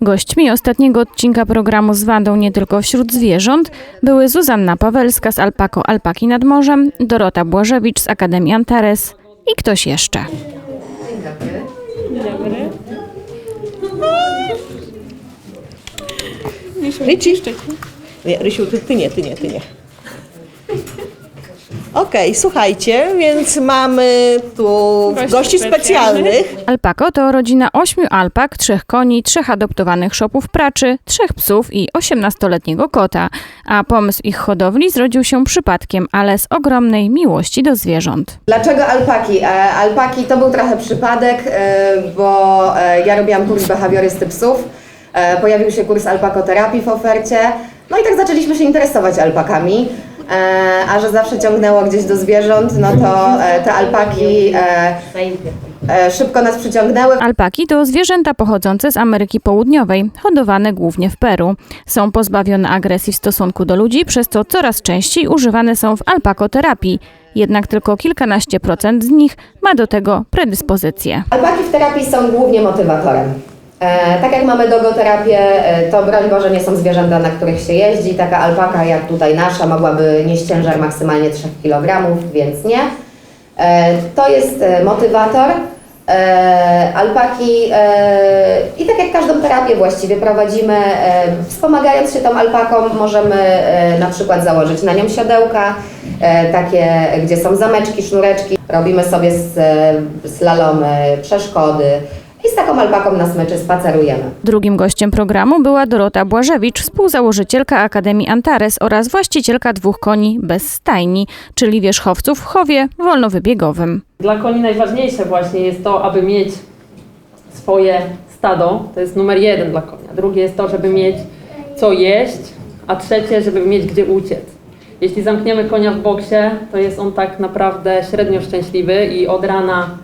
Gośćmi ostatniego odcinka programu z Wandą nie tylko wśród zwierząt były Zuzanna Pawelska z Alpako Alpaki nad Morzem, Dorota Błażewicz z Akademii Antares i ktoś jeszcze. Ryci? Nie, Rysiu, ty, ty nie, ty nie, ty nie. Okej, słuchajcie, więc mamy tu gości, specjalnych. Alpako to rodzina ośmiu alpak, trzech koni, trzech adoptowanych szopów praczy, trzech psów i 18-letniego kota. A pomysł ich hodowli zrodził się przypadkiem, ale z ogromnej miłości do zwierząt. Dlaczego alpaki? E, Alpaki to był trochę przypadek, e, bo e, ja robiłam kurs behawiorysty psów. E, Pojawił się kurs alpakoterapii w ofercie. No i tak zaczęliśmy się interesować alpakami. E, A że zawsze ciągnęło gdzieś do zwierząt, no to e, te alpaki e, szybko nas przyciągnęły. Alpaki to zwierzęta pochodzące z Ameryki Południowej, hodowane głównie w Peru. Są pozbawione agresji w stosunku do ludzi, przez co coraz częściej używane są w alpakoterapii. Jednak tylko kilkanaście procent z nich ma do tego predyspozycje. Alpaki w terapii są głównie motywatorem. E, tak jak mamy dogoterapię, e, to broń Boże nie są zwierzęta, na których się jeździ. Taka alpaka jak tutaj nasza mogłaby nieść ciężar maksymalnie 3 kg, więc nie. E, to jest motywator. Alpaki i tak jak każdą terapię właściwie prowadzimy, wspomagając się tą alpaką możemy na przykład założyć na nią siodełka, takie gdzie są zameczki, sznureczki. Robimy sobie slalomy, przeszkody i z taką alpaką na smyczy spacerujemy. Drugim gościem programu była Dorota Błażewicz, współzałożycielka Akademii Antares oraz właścicielka dwóch koni bez stajni, czyli wierzchowców w chowie wolnowybiegowym. Dla koni najważniejsze właśnie jest to, aby mieć swoje stado. To jest numer jeden dla konia. Drugie jest to, żeby mieć co jeść, a trzecie, żeby mieć gdzie uciec. Jeśli zamkniemy konia w boksie, to jest on tak naprawdę średnio szczęśliwy i od rana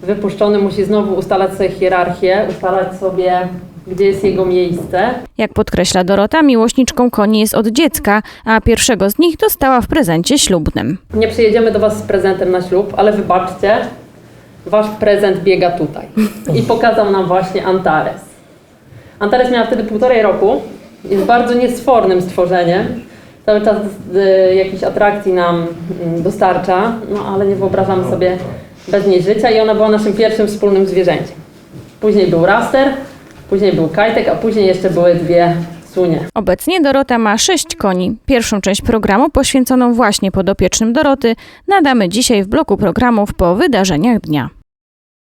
wypuszczony musi znowu ustalać sobie hierarchię, ustalać sobie, gdzie jest jego miejsce. Jak podkreśla Dorota, miłośniczką koni jest od dziecka, a pierwszego z nich dostała w prezencie ślubnym. Nie przyjedziemy do Was z prezentem na ślub, ale wybaczcie, Wasz prezent biega tutaj. I pokazał nam właśnie Antares. Antares miała wtedy półtorej roku. Jest bardzo niesfornym stworzeniem. Cały czas y, jakichś atrakcji nam mm, dostarcza, no ale nie wyobrażamy sobie bez niej życia i ona była naszym pierwszym wspólnym zwierzęciem. Później był raster, później był kajtek, a później jeszcze były dwie sunie. Obecnie Dorota ma sześć koni. Pierwszą część programu poświęconą właśnie podopiecznym Doroty nadamy dzisiaj w bloku programów po wydarzeniach dnia.